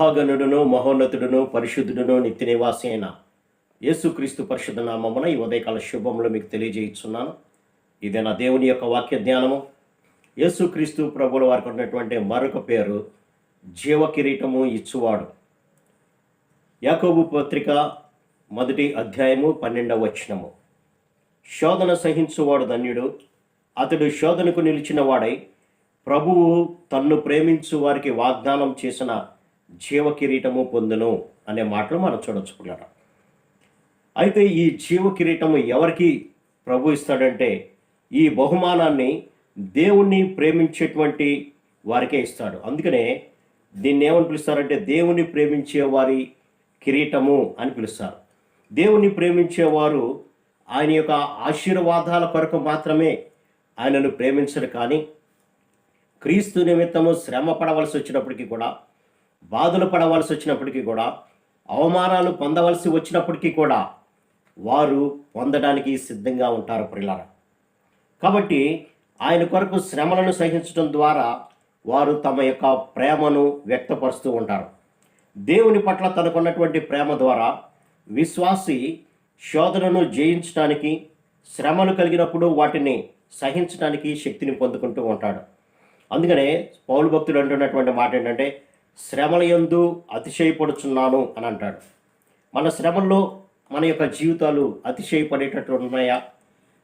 మహాగణుడును మహోన్నతుడును పరిశుద్ధుడును నిత్య నివాసి అయిన యేసుక్రీస్తు పరిశుద్ధ నామమున ఈ ఉదయకాల శుభములు మీకు తెలియజేస్తున్నాను ఇదే నా దేవుని యొక్క వాక్య జ్ఞానము యేసుక్రీస్తు ప్రభుల వారికి ఉన్నటువంటి మరొక పేరు జీవ కిరీటము ఇచ్చువాడు. యాకోబు పత్రిక మొదటి అధ్యాయము పన్నెండవ వచనము. శోధన సహించువాడు ధన్యుడు. అతడు శోధనకు నిలిచిన వాడై ప్రభువు తన్ను ప్రేమించు వారికి వాగ్దానం చేసిన జీవ కిరీటము పొందును అనే మాటలు మనం చూడొచ్చు పిల్లరా అయితే ఈ జీవ కిరీటము ఎవరికి ప్రభు ఇస్తాడంటే ఈ బహుమానాన్ని దేవుణ్ణి ప్రేమించేటువంటి వారికే ఇస్తాడు. అందుకనే దీన్ని ఏమని పిలుస్తారంటే దేవుణ్ణి ప్రేమించే వారి కిరీటము అని పిలుస్తారు. దేవుణ్ణి ప్రేమించేవారు ఆయన యొక్క ఆశీర్వాదాల కొరకు మాత్రమే ఆయనను ప్రేమించరు కానీ క్రీస్తు నిమిత్తము శ్రమ పడవలసి వచ్చినప్పటికీ కూడా బాధలు పడవలసి వచ్చినప్పటికీ కూడా అవమానాలు పొందవలసి వచ్చినప్పటికీ కూడా వారు పొందడానికి సిద్ధంగా ఉంటారు ప్రిలారా కాబట్టి ఆయన కొరకు శ్రమలను సహించడం ద్వారా వారు తమ యొక్క ప్రేమను వ్యక్తపరుస్తూ ఉంటారు. దేవుని పట్ల తనకున్నటువంటి ప్రేమ ద్వారా విశ్వాసి శోధనను జయించడానికి శ్రమలు కలిగినప్పుడు వాటిని సహించడానికి శక్తిని పొందుకుంటూ ఉంటాడు. అందుకనే పౌరు భక్తుడు అంటున్నటువంటి మాట ఏంటంటే శ్రమల యందు అతిశయపడుచున్నాను అని అంటాడు. మన శ్రమల్లో మన యొక్క జీవితాలు అతిశయపడేటట్టు ఉన్నాయా?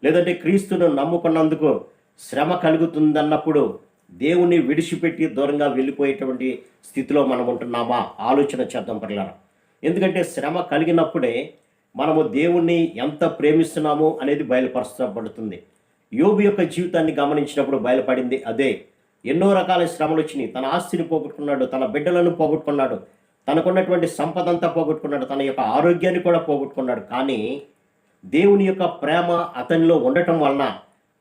లేదంటే క్రీస్తును నమ్ముకున్నందుకు శ్రమ కలుగుతుందన్నప్పుడు దేవుణ్ణి విడిచిపెట్టి దూరంగా వెళ్ళిపోయేటువంటి స్థితిలో మనం ఉంటున్నామా? ఆలోచన చేద్దాం పిల్లల ఎందుకంటే శ్రమ కలిగినప్పుడే మనము దేవుణ్ణి ఎంత ప్రేమిస్తున్నామో అనేది బయలుపరచబడుతుంది. యోగు యొక్క జీవితాన్ని గమనించినప్పుడు బయలుపడింది అదే. ఎన్నో రకాల శ్రమలు వచ్చినాయి. తన ఆస్తిని పోగొట్టుకున్నాడు తన బిడ్డలను పోగొట్టుకున్నాడు తనకున్నటువంటి సంపద అంతా పోగొట్టుకున్నాడు తన యొక్క ఆరోగ్యాన్ని కూడా పోగొట్టుకున్నాడు. కానీ దేవుని యొక్క ప్రేమ అతనిలో ఉండటం వలన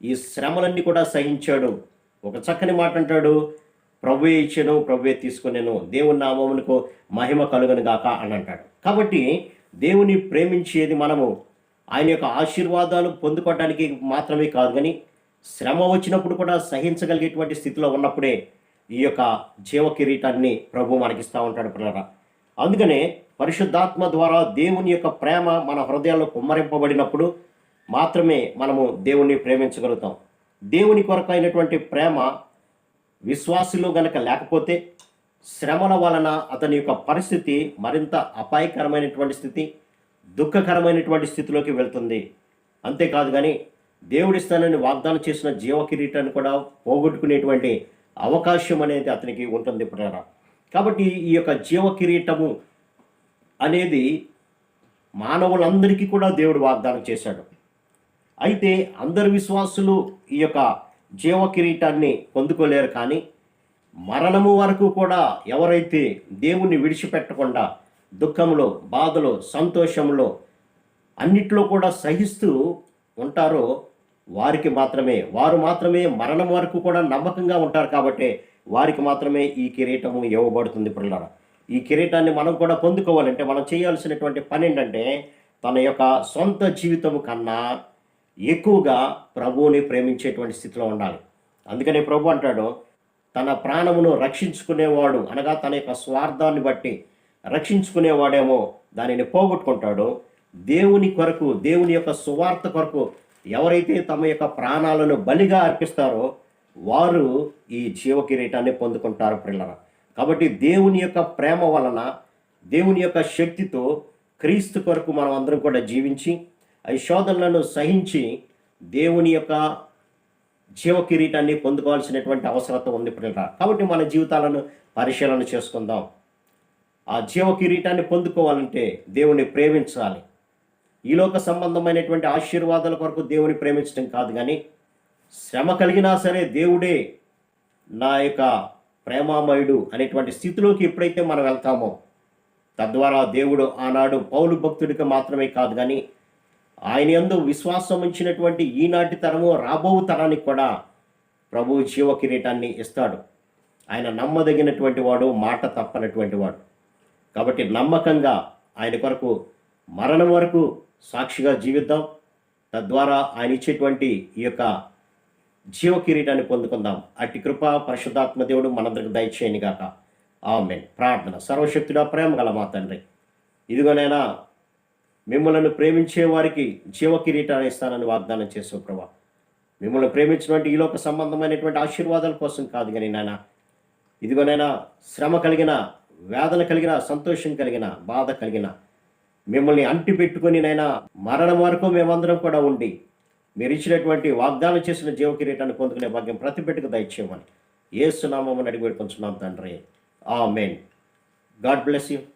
ఈ శ్రమలన్నీ కూడా సహించాడు. ఒక చక్కని మాట అంటాడు ప్రభువే ఇచ్చాను ప్రభువే తీసుకునేను దేవుని నామమునకు మహిమ కలుగను గాక అని అంటాడు. కాబట్టి దేవుని ప్రేమించేది మనము. ఆయన యొక్క ఆశీర్వాదాలు పొందుకోవడానికి మాత్రమే కాదు కానీ శ్రమ వచ్చినప్పుడు కూడా సహించగలిగేటువంటి స్థితిలో ఉన్నప్పుడే ఈ యొక్క జీవ కిరీటాన్ని ప్రభు మనకిస్తూ ఉంటాడు పిల్లరా. అందుకనే పరిశుద్ధాత్మ ద్వారా దేవుని యొక్క ప్రేమ మన హృదయాల్లో కుమ్మరింపబడినప్పుడు మాత్రమే మనము దేవుణ్ణి ప్రేమించగలుగుతాం. దేవుని కొరకైనటువంటి ప్రేమ విశ్వాసులు గనక లేకపోతే శ్రమల వలన అతని యొక్క పరిస్థితి మరింత అపాయకరమైనటువంటి స్థితి దుఃఖకరమైనటువంటి స్థితిలోకి వెళ్తుంది. అంతేకాదు కానీ దేవుడిస్తానని వాగ్దానం చేసిన జీవ కిరీటాన్ని కూడా పోగొట్టుకునేటువంటి అవకాశం అనేది అతనికి ఉంటుంది ప్రేర కాబట్టి ఈ యొక్క జీవ కిరీటము అనేది మానవులందరికీ కూడా దేవుడు వాగ్దానం చేశాడు. అయితే అందరు విశ్వాసులు ఈ యొక్క జీవ కిరీటాన్ని పొందుకోలేరు కానీ మరణము వరకు కూడా ఎవరైతే దేవుణ్ణి విడిచిపెట్టకుండా దుఃఖంలో బాధలో సంతోషంలో అన్నిట్లో కూడా సహిస్తూ ఉంటారో వారికి మాత్రమే వారు మాత్రమే మరణం వరకు కూడా నమ్మకంగా ఉంటారు కాబట్టి వారికి మాత్రమే ఈ కిరీటము ఇవ్వబడుతుంది పిల్లల ఈ కిరీటాన్ని మనం కూడా పొందుకోవాలంటే మనం చేయాల్సినటువంటి పని ఏంటంటే తన యొక్క సొంత జీవితం కన్నా ఎక్కువగా ప్రభువుని ప్రేమించేటువంటి స్థితిలో ఉండాలి. అందుకనే ప్రభు అంటాడు తన ప్రాణమును రక్షించుకునేవాడు అనగా తన యొక్క స్వార్థాన్ని బట్టి రక్షించుకునేవాడేమో దానిని పోగొట్టుకుంటాడు. దేవుని కొరకు దేవుని యొక్క సువార్త కొరకు ఎవరైతే తమ యొక్క ప్రాణాలను బలిగా అర్పిస్తారో వారు ఈ జీవ కిరీటాన్ని పొందుకుంటారు పిల్లల కాబట్టి దేవుని యొక్క ప్రేమ వలన దేవుని యొక్క శక్తితో క్రీస్తు కొరకు మనం అందరం కూడా జీవించి ఈ శోధనలను సహించి దేవుని యొక్క జీవ కిరీటాన్ని పొందుకోవాల్సినటువంటి అవసరత ఉంది పిల్లల కాబట్టి మన జీవితాలను పరిశీలన చేసుకుందాం. ఆ జీవ కిరీటాన్ని పొందుకోవాలంటే దేవుణ్ణి ప్రేమించాలి. ఈ లోక సంబంధమైనటువంటి ఆశీర్వాదాల కొరకు దేవుని ప్రేమించడం కాదు కానీ శ్రమ కలిగినా సరే దేవుడే నా యొక్క ప్రేమామయుడు అనేటువంటి స్థితిలోకి ఎప్పుడైతే మనం వెళ్తామో తద్వారా దేవుడు ఆనాడు పౌలు భక్తుడికి మాత్రమే కాదు కానీ ఆయన ఎందు విశ్వాసం ఉంచినటువంటి ఈనాటి తరము రాబో తరానికి కూడా ప్రభు జీవ కిరీటాన్ని ఇస్తాడు. ఆయన నమ్మదగినటువంటి వాడు మాట తప్పనటువంటి వాడు. కాబట్టి నమ్మకంగా ఆయన కొరకు మరణం వరకు సాక్షిగా జీవిద్దాం. తద్వారా ఆయన ఇచ్చేటువంటి ఈ యొక్క జీవ కిరీటాన్ని పొందుకుందాం. అట్టి కృప పరిశుద్ధాత్మ దేవుడు మనందరికి దయచేయని గాక. ఆమెన్. ప్రార్థన. సర్వశక్తుడా ప్రేమ గల మా తండ్రి. ఇదిగోనైనా మిమ్మల్ని ప్రేమించే వారికి జీవ కిరీటాన్ని ఇస్తానని వాగ్దానం చేసావు ప్రభా. మిమ్మల్ని ప్రేమించినటువంటి ఈ లోక సంబంధమైనటువంటి ఆశీర్వాదాల కోసం కాదు కానీ నాయన ఇదిగోనైనా శ్రమ కలిగిన వేదన కలిగిన సంతోషం కలిగిన బాధ కలిగిన మిమ్మల్ని అంటి పెట్టుకొని నైనా మరణం వరకు మేమందరం కూడా ఉండి మీరు ఇచ్చినటువంటి వాగ్దానం చేసిన జీవ కిరీటాన్ని పొందుకునే భాగ్యం ప్రతి బిడ్డకు దయచేయమని. ఏసునామని అడిగి పెట్టుకుంటున్నాం తండ్రి. ఆ మెయిన్ గాడ్ బ్లెస్ యూ.